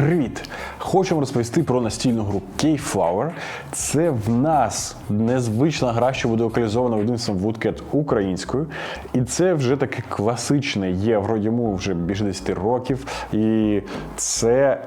Привіт! Хочу вам розповісти про настільну гру Keyflower. Це в нас незвична гра, що буде локалізована видавництвом Woodcat українською. І це вже таке класичне євро, йому вже більше 10 років. І це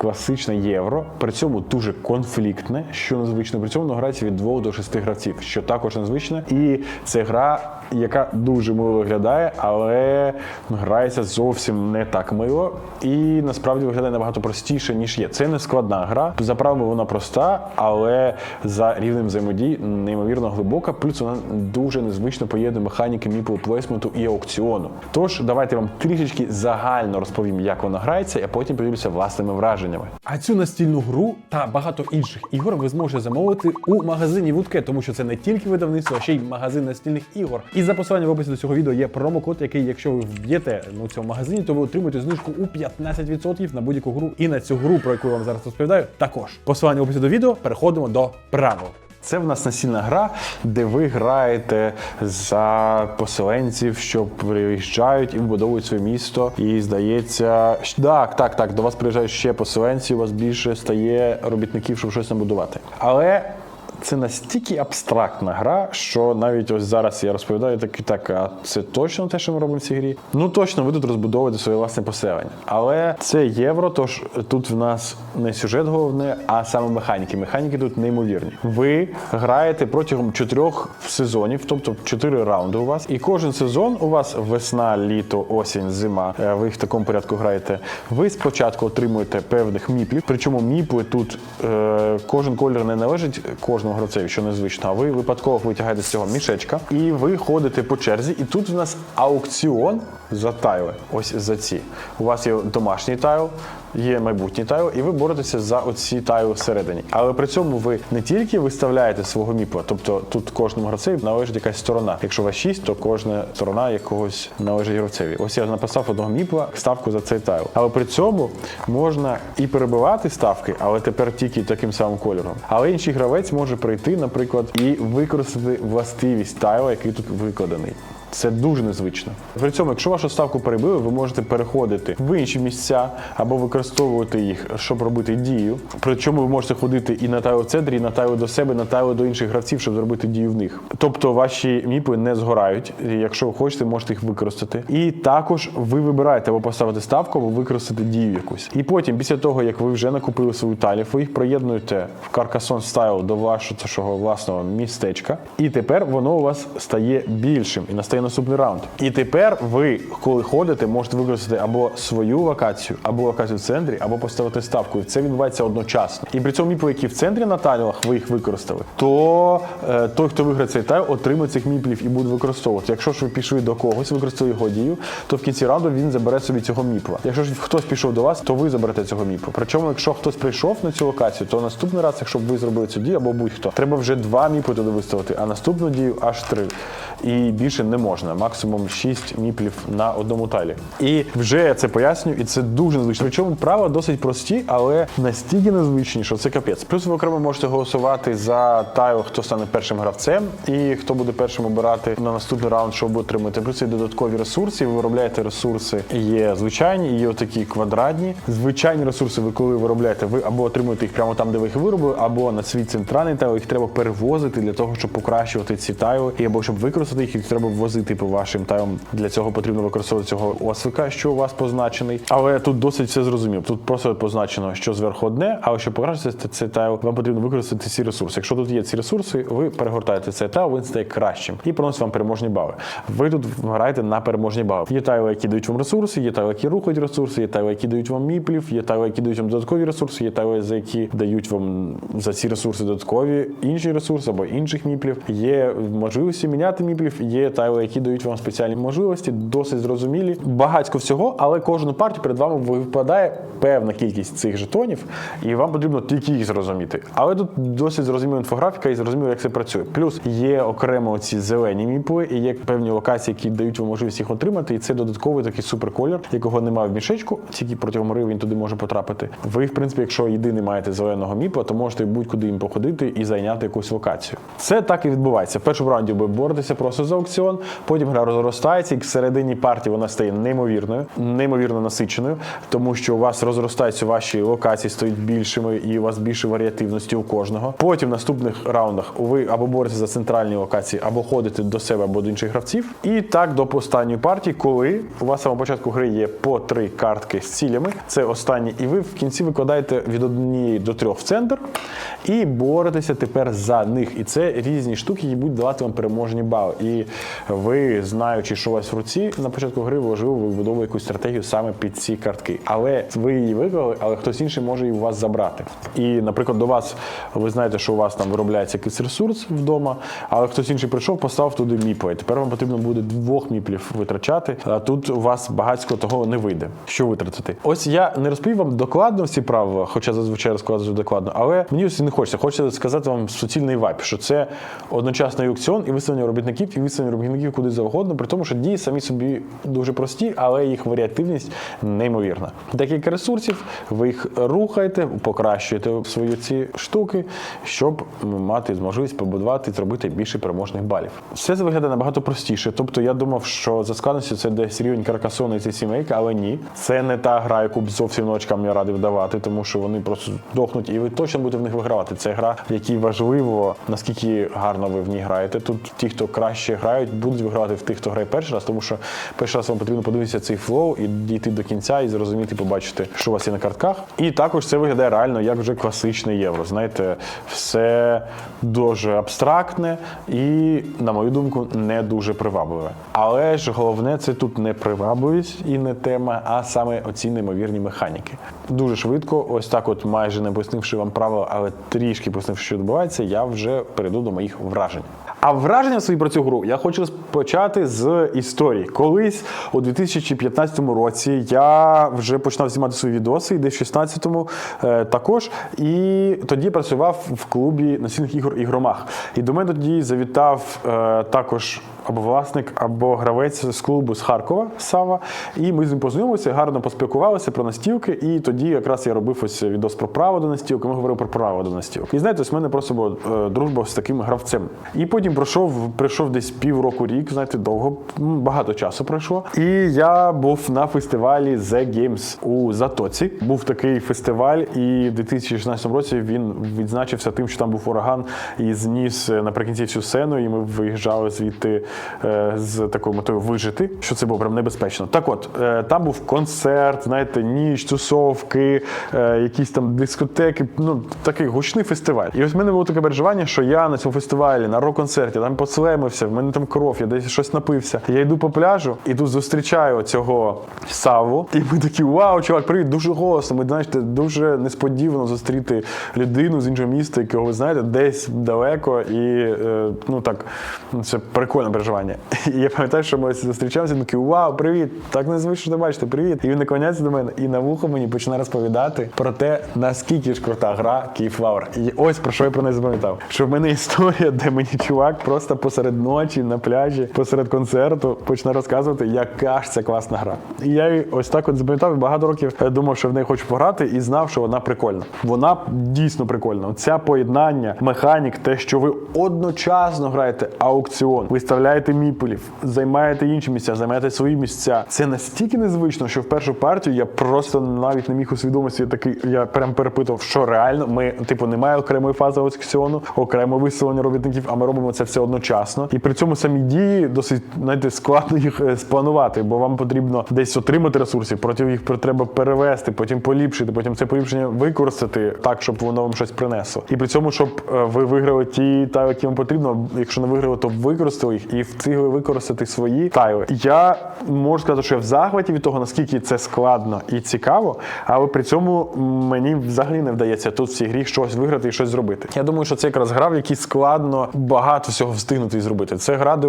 класичне євро, при цьому дуже конфліктне, що незвично. При цьому грається від 2 до 6 гравців, що також незвично. І це гра, яка дуже мило виглядає, але грається зовсім не так мило. І насправді виглядає набагато простіше, ніж є. Це не складна гра. За правилами вона проста, але за рівнем взаємодії неймовірно глибока. Плюс вона дуже незвично поєднує механіки міплу плейсменту і аукціону. Тож давайте вам трішечки загально розповім, як вона грається, а потім поділюся власними враженнями. А цю настільну гру та багато інших ігор ви зможете замовити у магазині Вудке, тому що це не тільки видавництво, а ще й магазин настільних ігор. І за посиланням в описі до цього відео є промокод, який, якщо ви вб'єте на цьому магазині, то ви отримуєте знижку у 15% на будь-яку гру. І на цю гру, про яку я вам зараз розповідаю, також. Посилання в описі до відео. Переходимо до правил. Це в нас настільна гра, де ви граєте за поселенців, що приїжджають і вбудовують своє місто. І здається, так, так, так, до вас приїжджають ще поселенці, у вас більше стає робітників, щоб щось набудувати. Але це настільки абстрактна гра, що навіть ось зараз я розповідаю так так, а це точно те, що ми робимо в цій грі. Ну точно, ви тут розбудовуєте своє власне поселення. Але це євро, тож тут в нас не сюжет головне, а саме механіки. Механіки тут неймовірні. Ви граєте протягом чотирьох сезонів, тобто чотири раунди у вас, і кожен сезон у вас весна, літо, осінь, зима. е, Ви в такому порядку граєте. Ви спочатку отримуєте певних міплів, причому міпли тут е, кожен колір не належить кожному гравцеві, що незвично. А ви випадково витягаєте з цього мішечка, і ви ходите по черзі. І тут у нас аукціон за тайли. Ось за ці. У вас є домашній тайл. Є майбутній тайл, і ви боретеся за оці тайли всередині. Але при цьому ви не тільки виставляєте свого міпла, тобто тут кожному гравцеві належить якась сторона. Якщо у вас 6, то кожна сторона якогось належить гравцеві. Ось я написав одного міпла ставку за цей тайл. Але при цьому можна і перебивати ставки, але тепер тільки таким самим кольором. Але інший гравець може прийти, наприклад, і використати властивість тайла, який тут викладений. Це дуже незвично. При цьому, якщо вашу ставку перебили, ви можете переходити в інші місця або використовувати їх, щоб робити дію. Причому ви можете ходити і на тайлу в центрі, і на тайлу до себе, на тайлу до інших гравців, щоб зробити дію в них. Тобто ваші міпи не згорають. Якщо ви хочете, можете їх використати. І також ви вибираєте або поставити ставку, або використати дію якусь. І потім, після того, як ви вже накупили свою талію, ви їх приєднуєте в Carcassonne Style до вашого власного містечка. І тепер воно у вас стає більшим і настає наступний раунд. І тепер ви, коли ходите, можете використати або свою локацію, або локацію в центрі, або поставити ставку. Це відбувається одночасно. І при цьому міпли, які в центрі на тайлах, ви їх використали, то е, той, хто виграє цей тайл, отримає цих міплів і буде використовувати. Якщо ж ви пішли до когось, використали його дію, то в кінці раунду він забере собі цього міпла. Якщо ж хтось пішов до вас, то ви заберете цього міпла. Причому, якщо хтось прийшов на цю локацію, то наступний раз, якщо б ви зробили цю дію або будь-хто, треба вже два міпли туди виставити, а наступну дію аж три. І більше не можна. Максимум 6 міплів на одному тайлі. І вже я це поясню, і це дуже незвично. Причому правила досить прості, але настільки незвичні, що це капець. Плюс ви окремо можете голосувати за тайл, хто стане першим гравцем, і хто буде першим обирати на наступний раунд, щоб отримати. Плюс є додаткові ресурси. Ви виробляєте ресурси. Є звичайні, є отакі квадратні. Звичайні ресурси, ви коли виробляєте, ви або отримуєте їх прямо там, де ви їх виробили, або на свій центральний тайл. Їх треба перевозити для того, щоб покращувати ці тайли, і або щоб використати їх, їх треба ввозити по вашим тайлам. Для цього потрібно використовувати цього ослика, що у вас позначений. Але тут досить все зрозуміло. Тут просто позначено, що зверху одне, але щоб покращити цей тайл, вам потрібно використати ці ресурси. Якщо тут є ці ресурси, ви перегортаєте цей тайл, він стає кращим і приносить вам переможні бали. Ви тут граєте на переможні бали. Є тайли, які дають вам ресурси, є тайли, які рухають ресурси, є тайли, які дають вам міплів, є тайли, які дають вам додаткові ресурси, є тайли, за які дають вам за ці ресурси додаткові інші ресурси або інших міплів. Є можливості міняти міплів, є тайли, які дають вам спеціальні можливості, досить зрозумілі. Багатько всього, але кожну партію перед вами випадає певна кількість цих жетонів, і вам потрібно тільки їх зрозуміти. Але тут досить зрозуміла інфографіка і зрозуміло, як це працює. Плюс є окремо ці зелені міпли, і є певні локації, які дають вам можливість їх отримати. І це додатковий такий суперколір, якого немає в мішечку, тільки протягом гри він туди може потрапити. Ви, в принципі, якщо єдиний маєте зеленого міпла, то можете будь-куди їм походити і зайняти якусь локацію. Це так і відбувається. В першому раунді ви боретеся просто за аукціон, потім гра розростається, і в середині партії вона стає неймовірною, неймовірно насиченою, тому що у вас розростаються ваші локації, стають більшими, і у вас більше варіативності у кожного. Потім в наступних раундах ви або боретеся за центральні локації, або ходите до себе або до інших гравців. І так до останньої партії, коли у вас самого початку гри є по три картки з цілями. Це останні, і ви в кінці викладаєте від однієї до трьох в центр і боретеся тепер за них. І це різні штуки, які будуть давати вам переможні бали. І ви, знаючи, що у вас в руці, на початку гри важливо вибудовує якусь стратегію саме під ці картки. Але ви її виклали, але хтось інший може її у вас забрати. І, наприклад, до вас ви знаєте, що у вас там виробляється якийсь ресурс вдома, але хтось інший прийшов, поставив туди міпи. І тепер вам потрібно буде двох міплів витрачати. А тут у вас багатько того не вийде. Що витратити? Ось я не розповів вам докладно всі правила, хоча зазвичай розказую докладно, але мені ось не хочеться. Хочеться сказати вам суцільний вайп, що це одночасний аукціон і виставлення робітників, і виставлення робітників куди завгодно, при тому, що дії самі собі дуже прості, але їх варіативність неймовірна. Декілька ресурсів, ви їх рухаєте, покращуєте свої ці штуки, щоб мати можливість побудувати і зробити більше переможних балів. Все це виглядає набагато простіше. Тобто я думав, що за складністю це десь рівень Каркасону і ці сімейки, але ні. Це не та гра, яку б зовсім новачкам я радив давати, тому що вони просто дохнуть, і ви точно будете в них вигравати. Це гра, в якій важливо, наскільки гарно ви в ній граєте. Тут ті, хто краще грають, будуть вигравати в тих, хто грає перший раз, тому що перший раз вам потрібно подивитися цей флоу і дійти до кінця і зрозуміти, побачити, що у вас є на картках. І також це виглядає реально як вже класичне євро. Знаєте, все дуже абстрактне і, на мою думку, не дуже привабливе. Але ж головне це тут не привабливість і не тема, а саме оці неймовірні механіки. Дуже швидко, ось так, от майже не пояснивши вам правила, але трішки пояснивши, що відбувається, я вже перейду до моїх вражень. А враження свої про цю гру я хочу почати з історії. Колись у 2015 році я вже починав знімати свої відоси, і десь в 16-му е, також. І тоді працював в клубі настільних ігор Ігромах. І до мене тоді завітав е, також або власник, або гравець з клубу з Харкова Сава. І ми з ним познайомилися, гарно поспілкувалися про настілки. І тоді якраз я робив ось відос про право до настілки. Ми говорили про право до настілки. І знаєте, ось в мене просто була е, дружба з таким гравцем. І потім пройшов, прийшов десь півроку рік, знаєте, довго, багато часу пройшло. І я був на фестивалі The Games у Затоці. Був такий фестиваль, і в 2016 році він відзначився тим, що там був ураган і зніс е, наприкінці всю сцену. І ми виїжджали звідти е, з такою метою вижити, що це було прям небезпечно. Так от, е, там був концерт, знаєте, ніч, тусовки, якісь там дискотеки. Ну, такий гучний фестиваль. І ось в мене було таке переживання, що я на цьому фестивалі, на рок-концерті, там послемився, в мене там кров, я десь щось напився. Я йду по пляжу і тут зустрічаю цього Саву. І ми такі, вау, чувак, привіт, дуже голосно. Ми знаєте, дуже несподівано зустріти людину з іншого міста, якого ви знаєте, десь далеко. І е, ну так, це прикольне переживання. І я пам'ятаю, що ми зустрічалися, такі, вау, привіт! Так незвично бачите, привіт. І він наклоняється до мене і на вухо мені починає розповідати про те, наскільки ж крута гра Keyflower. І ось про що я про неї запам'ятав. Що в мене історія, де мені чувак просто посеред ночі на пляжі, посеред концерту почне розказувати, яка ж це класна гра. І я її ось так от запам'ятав багато років е, думав, що в неї хочу пограти, і знав, що вона прикольна. Вона дійсно прикольна. Ця поєднання, механік, те, що ви одночасно граєте аукціон, виставляєте міпелів, займаєте інші місця, займаєте свої місця. Це настільки незвично, що в першу партію я просто навіть не міг усвідомити такий. Я прям перепитував, що реально ми, типу, немає окремої фази аукціону, окремо виселення робітників, а ми робимо це все одночасно. І при цьому самі дії досить знаєте, складно їх е, спланувати, бо вам потрібно десь отримати ресурси, потім їх треба перевести, потім поліпшити, потім це поліпшення використати так, щоб воно вам щось принесло. І при цьому, щоб е, ви виграли ті тайли, які вам потрібно. Якщо не виграли, то використали їх і встигли використати свої тайли. Я можу сказати, що я в захваті від того, наскільки це складно і цікаво, але при цьому мені взагалі не вдається тут в цій грі щось виграти і щось зробити. Я думаю, що це якраз гра, в якій складно багато всього встигнути і зробити. Це гра, де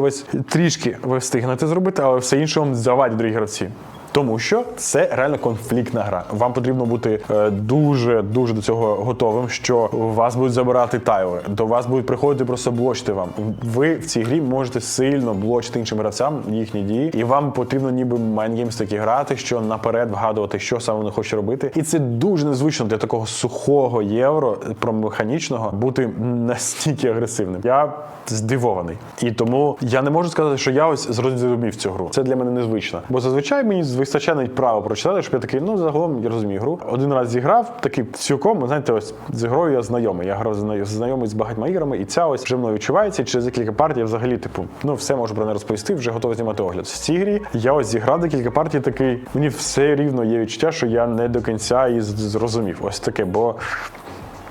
трішки ви встигнете зробити, але все інше вам завадять другі гравці. Тому що це реально конфліктна гра. Вам потрібно бути е, дуже дуже до цього готовим, що вас будуть забирати тайли, до вас будуть приходити просто блочити вам. Ви в цій грі можете сильно блочити іншим гравцям їхні дії, і вам потрібно ніби майнгеймс такі грати, що наперед вгадувати, що саме вони хочуть робити. І це дуже незвично для такого сухого євро про механічного бути настільки агресивним. Я здивований. І тому я не можу сказати, що я ось зрозумів цю гру. Це для мене незвично. Бо зазвичай мені вистачає навіть право прочитати, щоб я такий, ну загалом я розумію гру. Один раз зіграв, такий цілком, знаєте, ось з грою я знайомий. Я грав знайомий, з багатьма іграми, і ця ось вже мною відчувається. І через декілька партій я взагалі, типу, ну все можу про неї розповісти, вже готовий знімати огляд. В цій грі я ось зіграв декілька партій, такий. Мені все рівно є відчуття, що я не до кінця і зрозумів. Ось таке, бо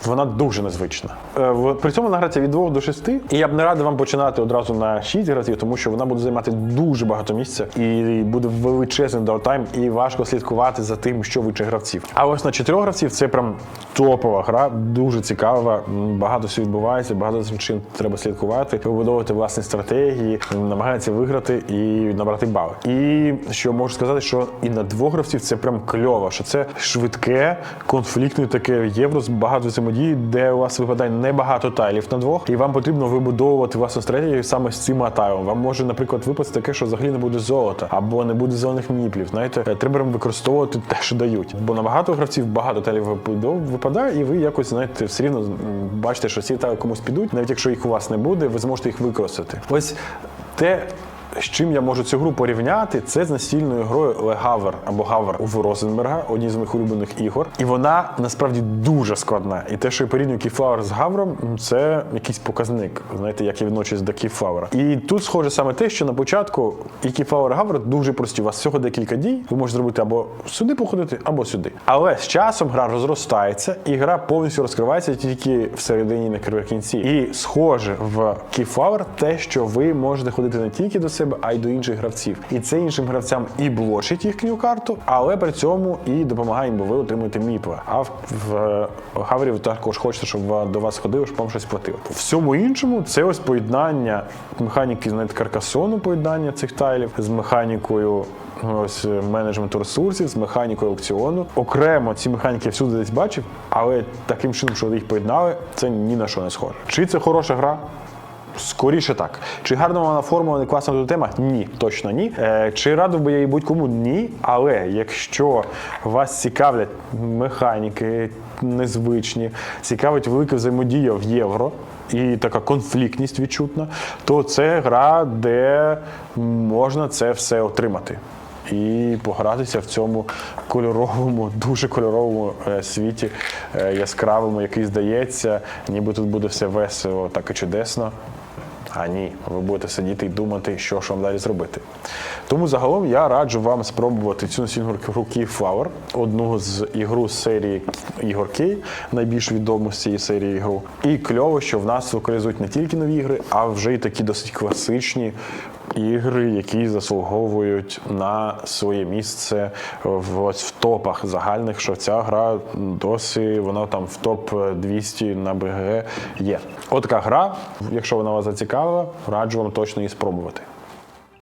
вона дуже незвична. Е, При цьому вона грається від 2 до 6, і я б не радив вам починати одразу на 6 гравців, тому що вона буде займати дуже багато місця і буде величезний даунтайм, і важко слідкувати за тим, що виче гравців. А ось на 4 гравців це прям топова гра, дуже цікава. Багато всього відбувається, багато чим треба слідкувати, вибудовувати власні стратегії, намагатися виграти і набрати бали. І що можу сказати, що і на двох гравців це прям кльово, що це швидке, конфліктне таке євро з багато взаємодії, де у вас випадає небагато тайлів на двох, і вам потрібно вибудовувати власну стратегію саме з цим атайлом. Вам може, наприклад, випасти таке, що взагалі не буде золота або не буде зелених міплів. Знаєте, е, треба використовувати те, що дають. Бо на багато гравців багато тайлів випадає, і ви якось знаєте, все рівно бачите, що ці тайли комусь підуть, навіть якщо їх у вас не буде, ви зможете їх використати. Ось те. З чим я можу цю гру порівняти, це з настільною грою Легавер або Гавер у Розенберга, одній з моїх улюблених ігор. І вона насправді дуже складна. І те, що я порівнюю Кіфлауер з Гавром, це якийсь показник. Знаєте, як я відношусь до Кіфлауера. І тут схоже саме те, що на початку і Кіфлауер і Гавр дуже прості. У вас всього декілька дій. Ви можете зробити або сюди походити, або сюди. Але з часом гра розростається, і гра повністю розкривається тільки всередині наприкінці. І схоже в Keyflower те, що ви можете ходити не тільки до себе, а й до інших гравців. І це іншим гравцям і блочить їхню карту, але при цьому і допомагає їм, ви отримуєте міпли. А в, в Гаврі також хочете, щоб до вас ходили, щоб вам щось платили. В всьому іншому це ось поєднання механіки знаєте, каркасону, поєднання цих тайлів з механікою ось е, менеджменту ресурсів з механікою аукціону. Окремо ці механіки я всюди десь бачив, але таким чином, що їх поєднали, це ні на що не схоже. Чи це хороша гра? Скоріше так. Чи гарна вона формула, не класна тут тема? Ні, точно ні. Е, чи радив би я її будь-кому? Ні. Але якщо вас цікавлять механіки незвичні, цікавить велика взаємодія в євро і така конфліктність відчутна, то це гра, де можна це все отримати. І погратися в цьому кольоровому, дуже кольоровому е, світі, е, яскравому, який здається, ніби тут буде все весело, так і чудесно. А ні, ви будете сидіти і думати, що ж вам далі зробити. Тому загалом я раджу вам спробувати цю сінгурку Keyflower, одну з ігру з серії ігор Кей, найбільш відому з цієї серії ігру. І кльово, що в нас локалізують не тільки нові ігри, а вже й такі досить класичні ігри, які заслуговують на своє місце в ось в топах загальних, що ця гра досі вона там в топ 200 на БГ є. От така гра, якщо вона вас зацікавила, раджу вам точно її спробувати.